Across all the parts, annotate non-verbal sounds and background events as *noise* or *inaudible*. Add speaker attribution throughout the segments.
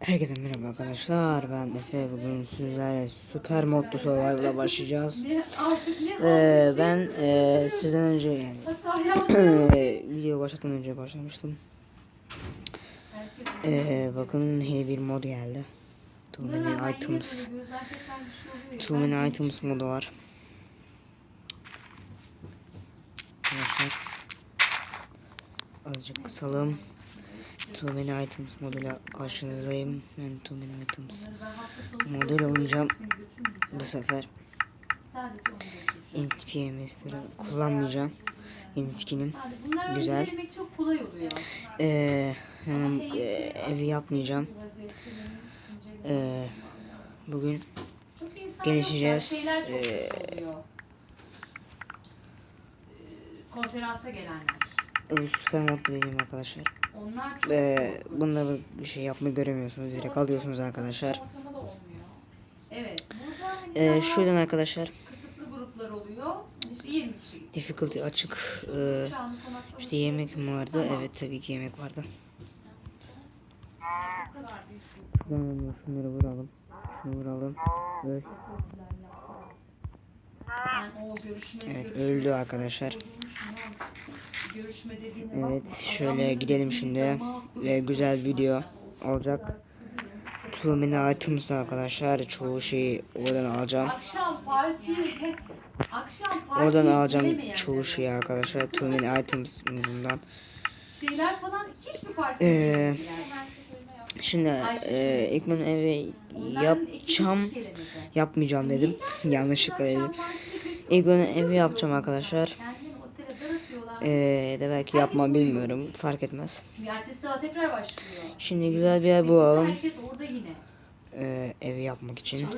Speaker 1: Herkese merhaba arkadaşlar. Ben Efe. Bugün sizlerle süper modlu survival'a başlayacağız. Ee, ben e, sizden önce yani e, video başlatmadan önce başlamıştım. Ee, bakın yeni bir mod geldi. Too many items. Too many items modu var. Arkadaşlar azıcık kısalım. Too many items moduyla karşınızdayım. Ben too many items moduyla oynayacağım bu sefer. Int PMS'leri kullanmayacağım. Yeni skinim. Güzel.
Speaker 2: Güzel. çok kolay oluyor.
Speaker 1: Ee, hemen e, evi yapmayacağım. Ee, bugün Gelişeceğiz. Ee,
Speaker 2: Konferansa gelenler.
Speaker 1: süper mod dediğim arkadaşlar.
Speaker 2: Onlar çok
Speaker 1: Ee, bunda bir şey yapmayı göremiyorsunuz. Direkt alıyorsunuz arkadaşlar.
Speaker 2: Evet. Daha
Speaker 1: şuradan arkadaşlar
Speaker 2: gruplar oluyor. İşte 20 kişi.
Speaker 1: difficulty açık. Ee, işte yemek mi vardı? Evet tabii ki yemek vardı.
Speaker 2: büyük
Speaker 1: Şuradan şunları vuralım. Şunu vuralım. Öl. Evet öldü arkadaşlar. Evet şöyle gidelim şimdi. Ve güzel video olacak. Too many items arkadaşlar. Çoğu şeyi oradan alacağım. Oradan alacağım çoğu şeyi arkadaşlar. Too many items bundan.
Speaker 2: Şeyler falan hiçbir parti
Speaker 1: Ee,
Speaker 2: gidemediler.
Speaker 1: Şimdi e, ben evi yapacağım. Yapmayacağım dedim. *laughs* Yanlışlıkla dedim. Ben evi yapacağım arkadaşlar. Ee, de belki yapma bilmiyorum. Fark etmez. Şimdi güzel bir yer bulalım. Ee, evi yapmak için.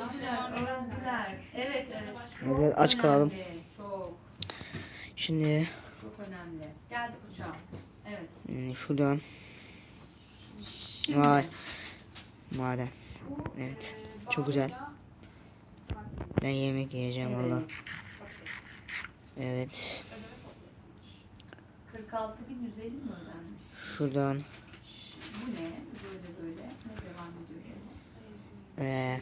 Speaker 2: Evet,
Speaker 1: aç kalalım. Şimdi
Speaker 2: çok önemli. Geldik uçağa. Evet.
Speaker 1: hmm, şuradan Vay. maden. Evet. Çok güzel. Ben yemek yiyeceğim valla. Evet.
Speaker 2: 46.150 mi ödenmiş?
Speaker 1: Şuradan
Speaker 2: Bu ne? Böyle böyle. Ne devam ediyor
Speaker 1: ee,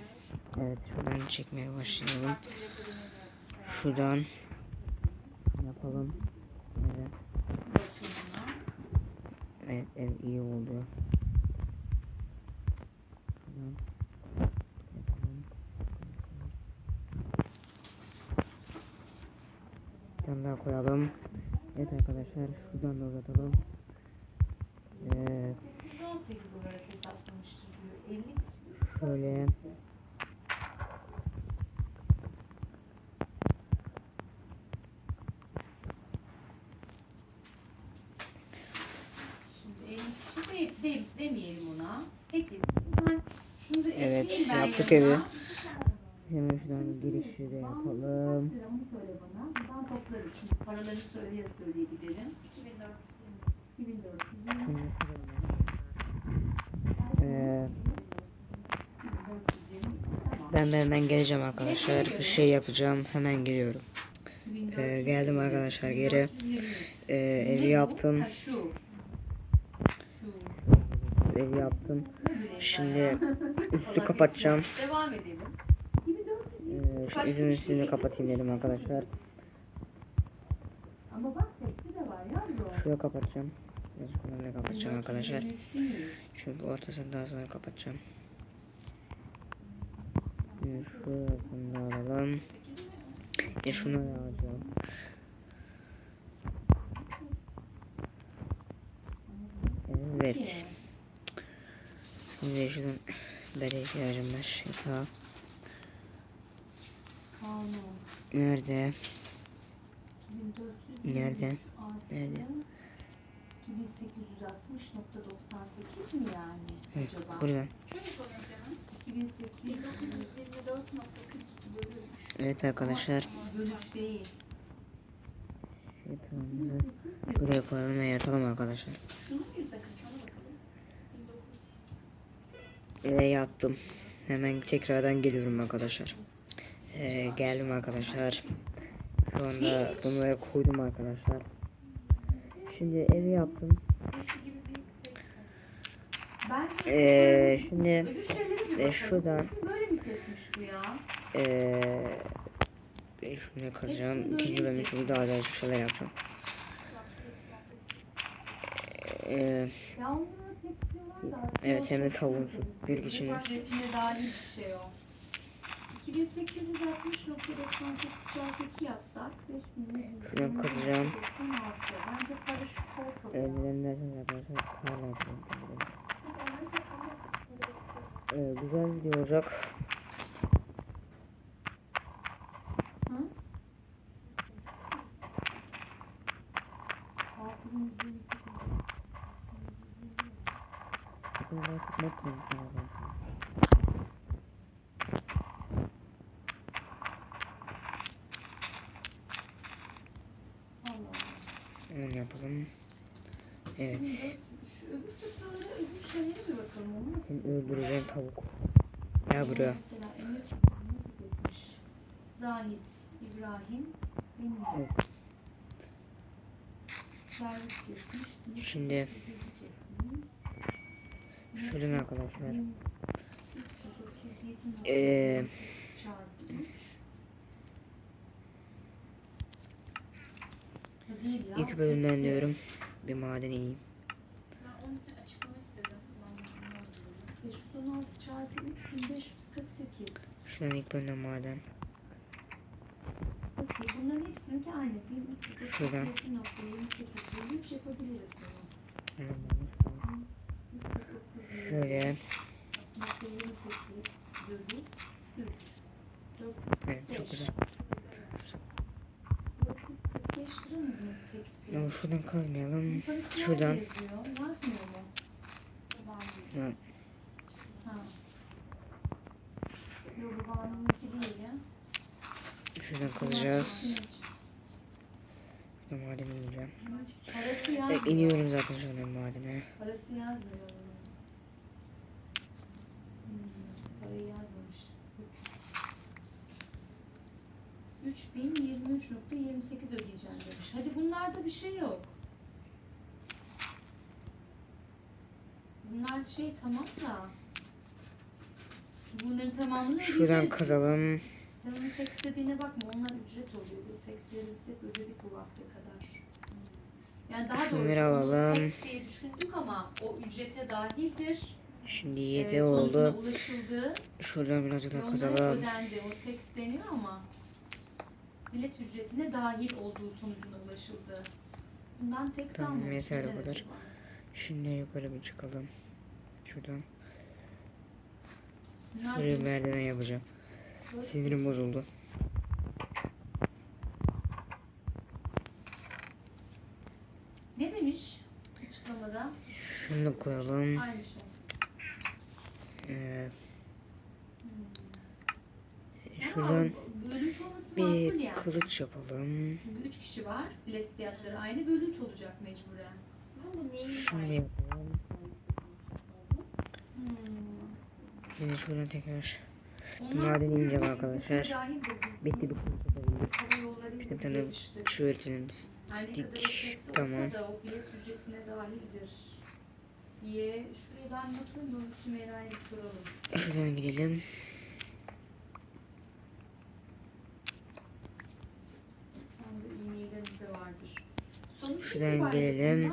Speaker 1: evet şuradan çekmeye başlayalım. Şuradan yapalım. Evet. Evet ev iyi oldu. Tane daha koyalım. Evet arkadaşlar şuradan da uzatalım.
Speaker 2: 118 olarak hesaplamıştır diyor. 50
Speaker 1: şöyle
Speaker 2: Şimdi 50 kişi de, de, demeyelim ona. Peki.
Speaker 1: Evet, yaptık evi. hemen şuradan girişi de yapalım.
Speaker 2: Paralarını söyleye söyleye gidelim. 2400. 2400.
Speaker 1: Şunu yapalım.
Speaker 2: 2420. Tamam.
Speaker 1: ben hemen geleceğim arkadaşlar. Bir şey yapacağım. Hemen geliyorum.
Speaker 2: 2400.
Speaker 1: Ee, geldim arkadaşlar geri.
Speaker 2: 2420.
Speaker 1: Ee, evi yaptım. Evi yaptım. Şimdi üstü kapatacağım.
Speaker 2: Devam edelim. 2400.
Speaker 1: Ee, yüzünün üstünü kapatayım dedim arkadaşlar.
Speaker 2: Ama bak tepsi de var yavrum.
Speaker 1: Şuraya kapatacağım. Onları kapatacağım arkadaşlar.
Speaker 2: 2423 değil.
Speaker 1: Çünkü ortasını daha sonra kapatacağım. Şimdi şurasını da alalım. Bir şunu alacağım. Evet. Şimdi şuradan böyle ihtiyacım var. Yatağı.
Speaker 2: Kanun.
Speaker 1: Nerede?
Speaker 2: 1400
Speaker 1: Nerede? Nerede?
Speaker 2: 2860.98 mi yani
Speaker 1: Evet,
Speaker 2: acaba?
Speaker 1: buradan.
Speaker 2: 2824.42 bölü
Speaker 1: Evet arkadaşlar.
Speaker 2: 3 bölüş değil.
Speaker 1: Buraya koyalım ve yatalım arkadaşlar.
Speaker 2: Şunu yüzde kaç ona.
Speaker 1: Ve yattım. Hemen tekrardan geliyorum arkadaşlar. Ee, geldim arkadaşlar. Şu anda bunları koydum arkadaşlar. Şimdi evi yaptım. Ee, şimdi e, şuradan ee, ben şunu kazacağım. İkinci bölümü çünkü daha değişik şeyler yapacağım. Ee, Evet, hem de
Speaker 2: çok
Speaker 1: tavuğun
Speaker 2: güzel.
Speaker 1: su. Bir kişinin-
Speaker 2: Refine dahil bir şey o. 2860.98 çarpı 2 yapsak 5100.
Speaker 1: Şuradan kazacağım.
Speaker 2: Bence karışık ortalığı.
Speaker 1: Eldiven derseniz arkadaşlar parla yapıyorum. Ee, güzel video olacak.
Speaker 2: Hı? 6100.
Speaker 1: Çok
Speaker 2: Allah.
Speaker 1: Onu yapalım. Evet.
Speaker 2: Şu öbür sıfırlara öbür şeylere bir bakalım. Onu
Speaker 1: öldüreceğim tavuk. Gel buraya.
Speaker 2: Mesela Emir? Zahit, İbrahim, benim.
Speaker 1: Evet.
Speaker 2: Servis kesmiş.
Speaker 1: Şimdi şuradan arkadaşlar. Ee,
Speaker 2: çarpı 3. Bu değil ya.
Speaker 1: ilk bölümden diyorum. Bir madene ineyim.
Speaker 3: Ben onun için açıklama istedim. Ben bunu anladım.
Speaker 2: 516 çarpı 3 1548.
Speaker 1: Şuradan ilk bölümden maden.
Speaker 2: Üç,
Speaker 1: Şuradan.
Speaker 2: üç, üç nokta yirmi sekiz, yirmi üç yapabiliriz bunu.
Speaker 1: Şöyle. Evet çok güzel. Ama şuradan kazmayalım. Şuradan.
Speaker 2: ya.
Speaker 1: Şuradan kazacağız. Şuradan madene ineceğim. E, iniyorum zaten şuradan madene.
Speaker 2: Parası yazmıyor. Hmm, parayı yazmamış. 3023.28 ödeyeceğim demiş. Hadi bunlarda bir şey yok. Bunlar şey tamam da. Bunların tamamını
Speaker 1: Şuradan
Speaker 2: ödeyeceğiz.
Speaker 1: kazalım.
Speaker 2: Sen onun tekst dediğine bakma. Onlar ücret oluyor. Bu tekstleri biz hep ödedik bu vakte kadar. Yani daha
Speaker 1: Şunları
Speaker 2: doğrusu
Speaker 1: alalım.
Speaker 2: tekst diye düşündük ama o ücrete dahildir.
Speaker 1: Şimdi
Speaker 2: Ee,
Speaker 1: 7
Speaker 2: sonucuna
Speaker 1: oldu.
Speaker 2: ulaşıldı.
Speaker 1: Şuradan birazcık daha kazalım.
Speaker 2: ödendi. O tekst deniyor ama bilet ücretine dahil olduğu sonucuna ulaşıldı. Bundan tekst
Speaker 1: Tamam, yeter
Speaker 2: Evet,
Speaker 1: kadar. Şimdi yukarı bir çıkalım. Şuradan. Şuraya merdiven yapacağım. Sinirim bozuldu.
Speaker 2: Ne demiş açıklamada?
Speaker 1: Şunu koyalım.
Speaker 2: Aynı şey.
Speaker 1: Ee,
Speaker 2: Hmm.
Speaker 1: Şuradan bir kılıç yapalım.
Speaker 2: Şimdi üç kişi var. Bilet fiyatları aynı bölünç olacak mecburen.
Speaker 1: Şunu yapalım.
Speaker 2: Hmm.
Speaker 1: Yine şuradan tekrar madene ineceğim arkadaşlar. Bitti bir kılıç yapabildik. İşte bir tane şu Stick.
Speaker 2: eksiği
Speaker 1: Tamam.
Speaker 2: olsa da o bilet ücretine dahildir diye şuraya ben notumu da Sümeyra'ya bir soralım.
Speaker 1: Şuradan gidelim.
Speaker 2: Tam da e-maillerimiz de vardır. Sonuç
Speaker 1: Şuradan gelelim.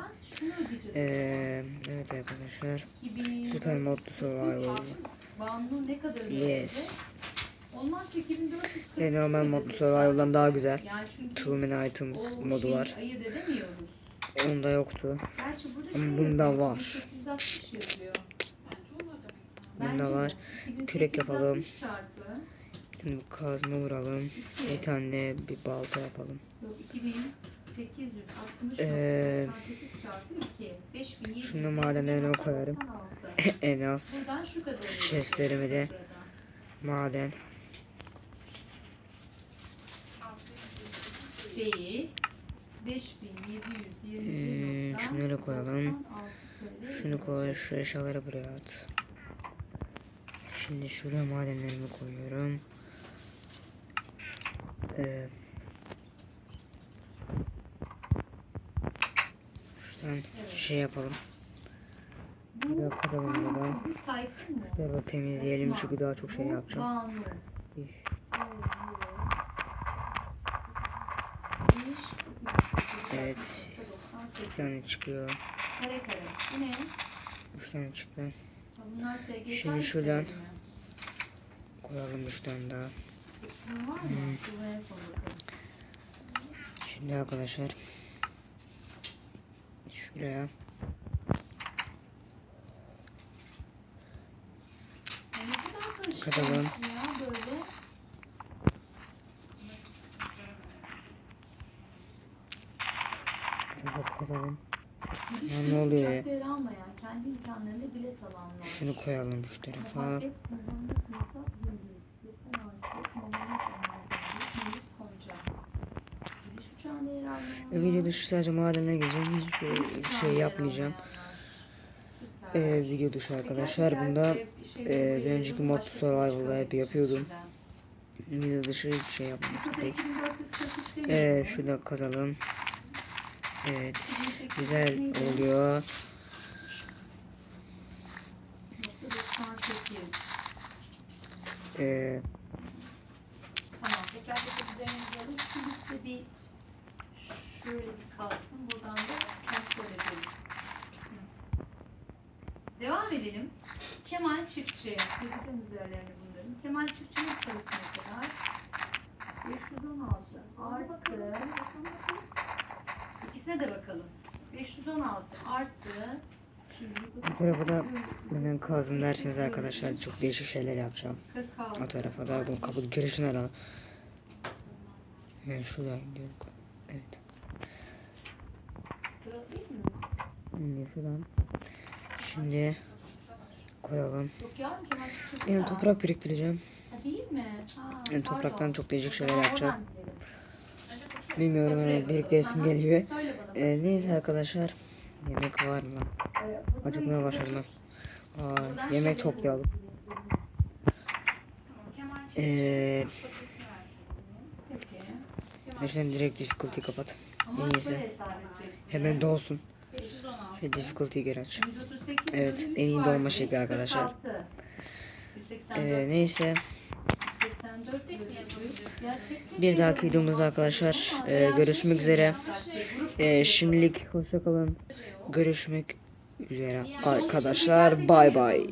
Speaker 1: Ee, evet arkadaşlar.
Speaker 2: 2000
Speaker 1: Süper modlu survival. Yes.
Speaker 2: Olmazsa 2440
Speaker 1: Ve normal modlu survival'dan daha güzel. Two many items modu var. Onda yoktu. Ama bunda var.
Speaker 2: 1860 yazıyor.
Speaker 3: Bence olur demek.
Speaker 1: Bunda var.
Speaker 2: 2860
Speaker 1: Kürek yapalım. Şimdi kazma vuralım. Bir tane bir balta yapalım.
Speaker 2: Yok, 2860
Speaker 1: Ee,
Speaker 2: 98 çarpı 2. 5700.
Speaker 1: şunu madenlerime koyarım. *laughs* en az chestlerimi de maden.
Speaker 2: Değil. 5720.
Speaker 1: Hmm, şunları koyalım. Şunu koy, şu eşyaları buraya at. Şimdi şuraya madenlerimi koyuyorum. Ee, şuradan şey yapalım. Bir daha kazalım buradan. Bak temizleyelim çünkü daha çok şey yapacağım. İş. Evet. Bir tane çıkıyor. Üç tane çıktı. Şimdi şuradan-? Koyalım üç tane daha. Hmm. Şimdi arkadaşlar. Şuraya.
Speaker 2: Ya ne kadar karışık
Speaker 1: Katalım.
Speaker 2: ya
Speaker 1: ne oluyor ya? Şunu koyalım şu tarafa.
Speaker 2: Gidiş uçağında yer.
Speaker 1: E, video dışı sadece madene gireceğim. Hiçbir şey
Speaker 2: yer
Speaker 1: yapmayacağım.
Speaker 2: almayanlar. Süper.
Speaker 1: E, video dışı arkadaşlar. Bunda
Speaker 2: şey
Speaker 1: e, bir önceki mod
Speaker 2: bir
Speaker 1: survival'da
Speaker 2: şey
Speaker 1: hep yapıyordum. Video dışı hiçbir şey yapmamıştım.
Speaker 2: Burada 2443 değil
Speaker 1: E, şurada kazalım. Evet.
Speaker 2: 28
Speaker 1: Güzel oluyor.
Speaker 2: Nokta 98.
Speaker 1: E,
Speaker 2: Tamam. Teker teker üzerine gidelim. Şu liste bir şöyle bir kalsın. Buradan da kontrol edelim. Devam edelim. Kemal Çiftçi. Yazıkın üzerlerine bunların. Kemal Çiftçi'nin parası ne kadar? 516 artı İkisine de bakalım. 516 artı
Speaker 1: bu tarafa da neden kazın derseniz arkadaşlar çok değişik şeyler yapacağım.
Speaker 2: 46.
Speaker 1: O tarafa da bu kapı girişine alalım. Evet şuradan gidiyoruz. Evet.
Speaker 2: Sıra değil mi?
Speaker 1: Şimdi şuradan. Şimdi koyalım. Yani
Speaker 2: ya.
Speaker 1: toprak biriktireceğim. Yani topraktan çok değişik şeyler yapacağız. Bilmiyorum yani birlikte
Speaker 2: bakalım.
Speaker 1: resim
Speaker 2: Aha,
Speaker 1: geliyor. Ee, neyse arkadaşlar. Yemek var mı Acıkmaya başladım ben. Aa, yemek toplayalım. Ee,
Speaker 2: Peki.
Speaker 1: Arkadaşlar direkt difficulty kapat. En. Hemen dolsun.
Speaker 3: 516.
Speaker 1: Ve difficulty'yi geri aç.
Speaker 2: 138
Speaker 1: Evet, en iyi dolma şekli
Speaker 2: 146.
Speaker 1: arkadaşlar.
Speaker 2: 184
Speaker 1: Ee, neyse.
Speaker 2: 84 bölü üç. Ya tek tek
Speaker 1: Bir dahaki videomuzda arkadaşlar, e, görüşmek üzere.
Speaker 2: yapalım.
Speaker 1: şimdilik hoşçakalın. Görüşmek üzere arkadaşlar. Bay bay.